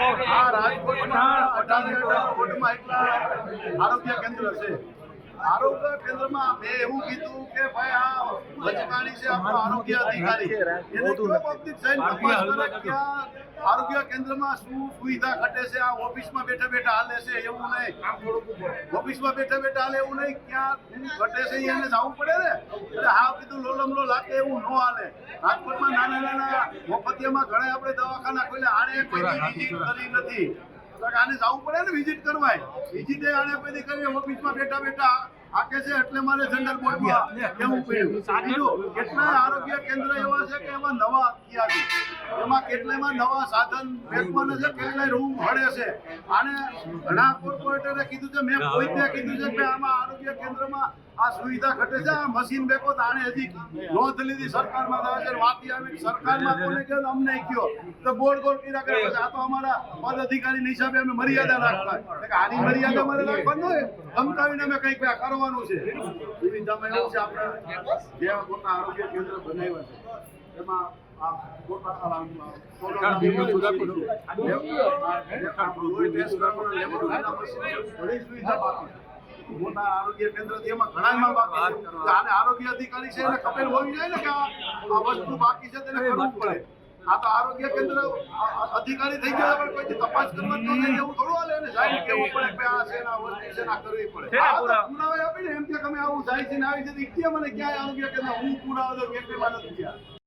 આ રાજકોટમાં અઢારે આરોગ્ય કેન્દ્ર છે. આરોગ્ય કેન્દ્રમાં મેં એવું કીધું કે ભાઈ આ વચગાણી છે આપણો આરોગ્ય અધિકારી. એને કયો બાબતની જઈને તપાસ કરે કે આરોગ્ય કેન્દ્રમાં શું સુવિધા ઘટે છે? આ ઓફિસમાં બેઠા બેઠા હાલે છે એવું નહીં. ઓફિસમાં બેઠા બેઠા હાલે એવું નહીં. ક્યાં ઘટે છે એને જવું પડે ને? એટલે હા કીધું લોલમલો લાગે એવું ન હાલે. રાજકોટમાં નાના નાના મફતિયામાં ઘણા આપણે દવાખાના ખોલ્યા. આને કોઈ કરી નથી. આને જવું પડે ને વિઝિટ કરવાય. વિઝિટ આને પછી કરી ઓફિસમાં બેઠા બેઠા આકે છે એટલે મારે જનરલ બોર્ડમાં કેવું પડ્યું? બીજું કેટલાય આરોગ્ય કેન્દ્ર એવા છે કે એમાં નવા છે? એમાં કેટલામાં નવા સાધન બેસવાના છે કેટલાય રૂમ મળે છે? આને ઘણા કોર્પોરેટરે કીધું છે મેં કોઈ ત્યાં કીધું છે કે આમાં આરોગ્ય કેન્દ્રમાં આ સુવિધા ઘટે છે. આ મશીન બેકો તાણે હજી નોંધ લીધી સરકારમાં આવે છે વાતી આવી સરકારમાં કોને કહ્યું અમને કયો. તો બોર્ડ ગોળ પીડા કરે. આ તો અમારા પદ અધિકારી હિસાબે અમે મર્યાદા રાખતા. કે આની મર્યાદા મારે રાખવાની હોય. ધમકાવીને અમે કંઈક કરવાનું છે. સુવિધામાં એવું છે આપણા જે પોતાના આરોગ્ય કેન્દ્ર બનાવ્યા છે. એમાં આ મોટા આરોગ્ય કેન્દ્ર એમાં બાકી છે. આને આરોગ્ય અધિકારી છે એને ખબર હોવી જોઈએ ને કે આ આ વસ્તુ બાકી છે તેને કરવું પડે. આ તો આરોગ્ય કેન્દ્ર અધિકારી થઈ ગયા પણ કોઈ તપાસ કરવા એવું થોડું હાલે ને. સાહેબ કેવું પડે કે આ છે ના વસ્તુ છે ને કરવી પડે. પુરાવા. આપીને એમ કે તમે આવું જાય છે ને આવી છે મને ક્યાંય આરોગ્ય કેન્દ્ર હું પુરાવા દઉં કેટલી નથી ગયા.